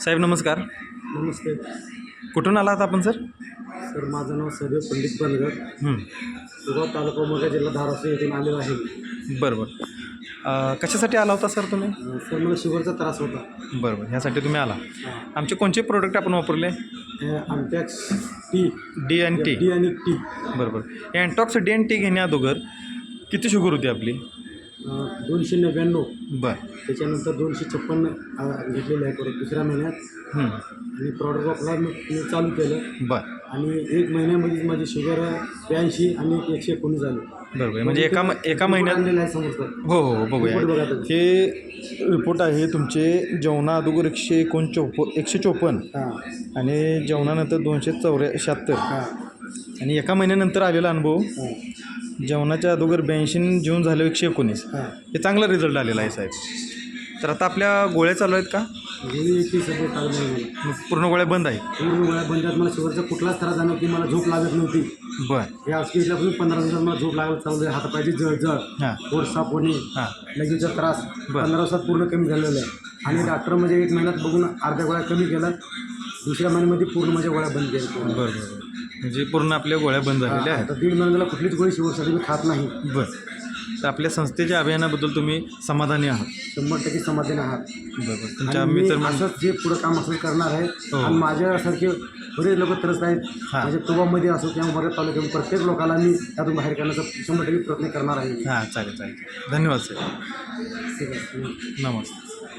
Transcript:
साहेब नमस्कार. नमस्ते. कुठून आलात आपण सर? सर माझं नाव सदैव पंडित बनगर. सुगाव तालुका मोगा जिल्हा धाराशिव येथून आलेलो आहे. बरं बरं कशासाठी आला होता सर तुम्ही? सर मला शुगरचा त्रास होता. बरं बरं ह्यासाठी तुम्ही आला. आमचे कोणते प्रोडक्ट आपण वापरले? आमटॅक्स T D N T T आणि टी बरं बरं अँटॉक्स डी एन टी घेण्या अगोदर किती शुगर होती आपली? दोनशे नव्याण्णव. बरं. त्याच्यानंतर दोनशे छप्पन्न घेतलेले आहे परत दुसऱ्या महिन्यात. आणि प्रॉडक्ट वापरायला मी चालू केलं. बरं. आणि एक महिन्यामध्येच माझी शुगर ब्याऐंशी आणि एकशे एकोणीस झाली. बरं बरं म्हणजे एका म- एका महिन्यात हो हो हो, बघूया. हे रिपोर्ट आहे तुमचे जेवणा अगोदर एकशे एकोण चौप एकशे चोपन्न. हां. आणि जेवणानंतर दोनशे चौऱ्या शहात्तर. हां. आणि एका महिन्यानंतर आलेला अनुभव? हां. जेवणाच्या अगोदर ब्याऐंशी जेवण झालं एकशे एकोणीस. हां. चांगला रिझल्ट आलेला आहे साहेब. तर आता आपल्या गोळ्या चालू आहेत का? पूर्ण गोळ्या बंद आहे. पूर्ण वेळा बंदात मला शुगरचा कुठलाच त्रास जाणवत नाही मला झोप लागत नव्हती. बरं. हे हॉस्पिटलपासून पंधरा दिवसात मला झोप लागत चालू आहे. हातापायची जळजळ हां. पोट साफ होणे हां. लगेचचा त्रास. बरं. पंधरा दिवसात पूर्ण कमी झालेला आहे. आणि डॉक्टर म्हणजे एक महिन्यात बघून अर्ध्या गोळ्या कमी केल्या दुसऱ्या महिन्यामध्ये पूर्ण माझ्या गोळ्या बंद केल्या. बरं बरं बरं. म्हणजे पूर्ण आपल्या गोळ्या बंद झालेल्या आहेत. आता दीड महिन्याला कुठलीच गोळी शुगरसाठी मी खात नाही. बरं. तर आपल्या संस्थेच्या अभियानाबद्दल तुम्ही समाधानी आहात? शंभर टक्के समाधान आहात. बरं बरं. तुमच्या आणि मी मित्र असंच जे पुढं काम असं करणार आहे हो. आणि माझ्यासारखे बरेच लोक त्रस्त आहेत. हां. माझ्या तुबामध्ये असो किंवा मराठ तालुक्यात प्रत्येक लोकांना मी त्यातून बाहेर काढण्याचा शंभर टक्के प्रयत्न करणार आहे. हां चालेल चालेल. धन्यवाद सर ठीक आहे नमस्ते